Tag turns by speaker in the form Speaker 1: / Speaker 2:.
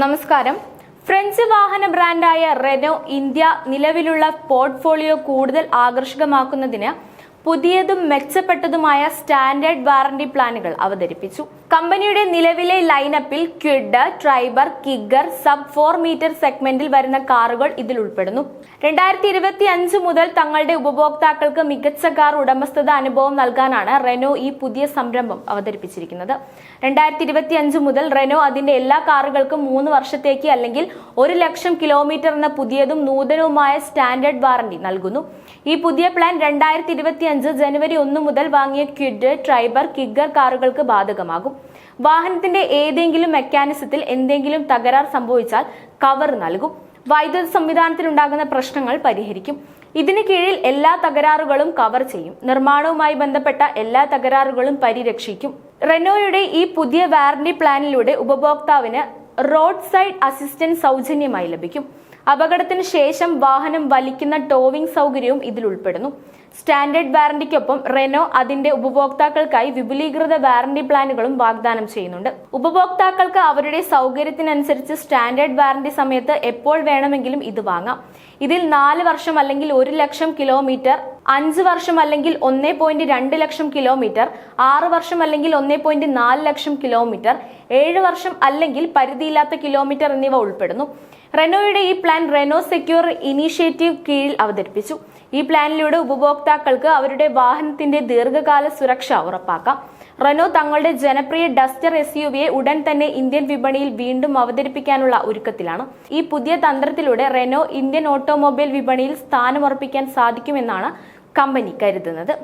Speaker 1: നമസ്കാരം. ഫ്രഞ്ച് വാഹന ബ്രാൻഡായ റെനോ ഇന്ത്യ നിലവിലുള്ള പോർട്ട്ഫോളിയോ കൂടുതൽ ആകർഷകമാക്കുന്നതിന് പുതിയതും മെച്ചപ്പെട്ടതുമായ സ്റ്റാൻഡേർഡ് വാറണ്ടി പ്ലാനുകൾ അവതരിപ്പിച്ചു. കമ്പനിയുടെ നിലവിലെ ലൈനപ്പിൽ Kwid Triber Kiger sub four metre സെഗ്മെന്റിൽ വരുന്ന കാറുകൾ ഇതിൽ ഉൾപ്പെടുന്നു. രണ്ടായിരത്തി ഇരുപത്തി അഞ്ച് മുതൽ തങ്ങളുടെ ഉപഭോക്താക്കൾക്ക് മികച്ച കാർ ഉടമസ്ഥത അനുഭവം നൽകാനാണ് റെനോ ഈ പുതിയ സംരംഭം അവതരിപ്പിച്ചിരിക്കുന്നത്. രണ്ടായിരത്തി ഇരുപത്തി അഞ്ച് മുതൽ റെനോ അതിന്റെ എല്ലാ കാറുകൾക്കും മൂന്ന് വർഷത്തേക്ക് അല്ലെങ്കിൽ ഒരു ലക്ഷം കിലോമീറ്റർ എന്ന പുതിയതും നൂതനവുമായ സ്റ്റാൻഡേർഡ് വാറണ്ടി നൽകുന്നു. ഈ പുതിയ പ്ലാൻ രണ്ടായിരത്തി ഇരുപത്തി അഞ്ച് ജനുവരി ഒന്ന് മുതൽ വാങ്ങിയ ക്വിഡ് ട്രൈബർ കിഗർ കാറുകൾക്ക് ബാധകമാകും. വാഹനത്തിന്റെ ഏതെങ്കിലും മെക്കാനിസത്തിൽ എന്തെങ്കിലും തകരാർ സംഭവിച്ചാൽ കവർ നൽകും. വൈദ്യുത സംവിധാനത്തിലുണ്ടാകുന്ന പ്രശ്നങ്ങൾ പരിഹരിക്കും. ഇതിന് കീഴിൽ എല്ലാ തകരാറുകളും കവർ ചെയ്യും. നിർമ്മാണവുമായി ബന്ധപ്പെട്ട എല്ലാ തകരാറുകളും പരിരക്ഷിക്കും. റെനോയുടെ ഈ പുതിയ വാറന്റി പ്ലാനിലൂടെ ഉപഭോക്താവിന് റോഡ് സൈഡ് അസിസ്റ്റൻസ് സൗജന്യമായി ലഭിക്കും. അപകടത്തിന് ശേഷം വാഹനം വലിക്കുന്ന ടോവിംഗ് സൗകര്യവും ഇതിൽ ഉൾപ്പെടുന്നു. സ്റ്റാൻഡേർഡ് വാറന്റിക്കൊപ്പം റെനോ അതിന്റെ ഉപഭോക്താക്കൾക്കായി വിപുലീകൃത വാറന്റി പ്ലാനുകളും വാഗ്ദാനം ചെയ്യുന്നുണ്ട്. ഉപഭോക്താക്കൾക്ക് അവരുടെ സൗകര്യത്തിനനുസരിച്ച് സ്റ്റാൻഡേർഡ് വാറന്റി സമയത്ത് എപ്പോൾ വേണമെങ്കിലും ഇത് വാങ്ങാം. ഇതിൽ നാല് വർഷം അല്ലെങ്കിൽ ഒരു ലക്ഷം കിലോമീറ്റർ അഞ്ച് വർഷം അല്ലെങ്കിൽ ഒന്നേ പോയിന്റ് രണ്ട് ലക്ഷം കിലോമീറ്റർ ആറ് വർഷം അല്ലെങ്കിൽ ഒന്നേ പോയിന്റ് നാല് ലക്ഷം കിലോമീറ്റർ ഏഴ് വർഷം അല്ലെങ്കിൽ പരിധിയില്ലാത്ത കിലോമീറ്റർ എന്നിവ ഉൾപ്പെടുന്നു. റെനോയുടെ ഈ പ്ലാൻ റെനോ സെക്യൂർ ഇനീഷ്യേറ്റീവ് കീഴിൽ അവതരിപ്പിച്ചു. ഈ പ്ലാനിലൂടെ ഉപഭോക്താക്കൾക്ക് അവരുടെ വാഹനത്തിന്റെ ദീർഘകാല സുരക്ഷ ഉറപ്പാക്കാം. റെനോ തങ്ങളുടെ ജനപ്രിയ ഡസ്റ്റർ എസ് യു വിയെ ഉടൻ തന്നെ ഇന്ത്യൻ വിപണിയിൽ വീണ്ടും അവതരിപ്പിക്കാനുള്ള ഒരുക്കത്തിലാണ്. ഈ പുതിയ തന്ത്രത്തിലൂടെ റെനോ ഇന്ത്യൻ ഓട്ടോമൊബൈൽ വിപണിയിൽ സ്ഥാനമുറപ്പിക്കാൻ സാധിക്കുമെന്നാണ് കമ്പനി കരുതുന്നത്.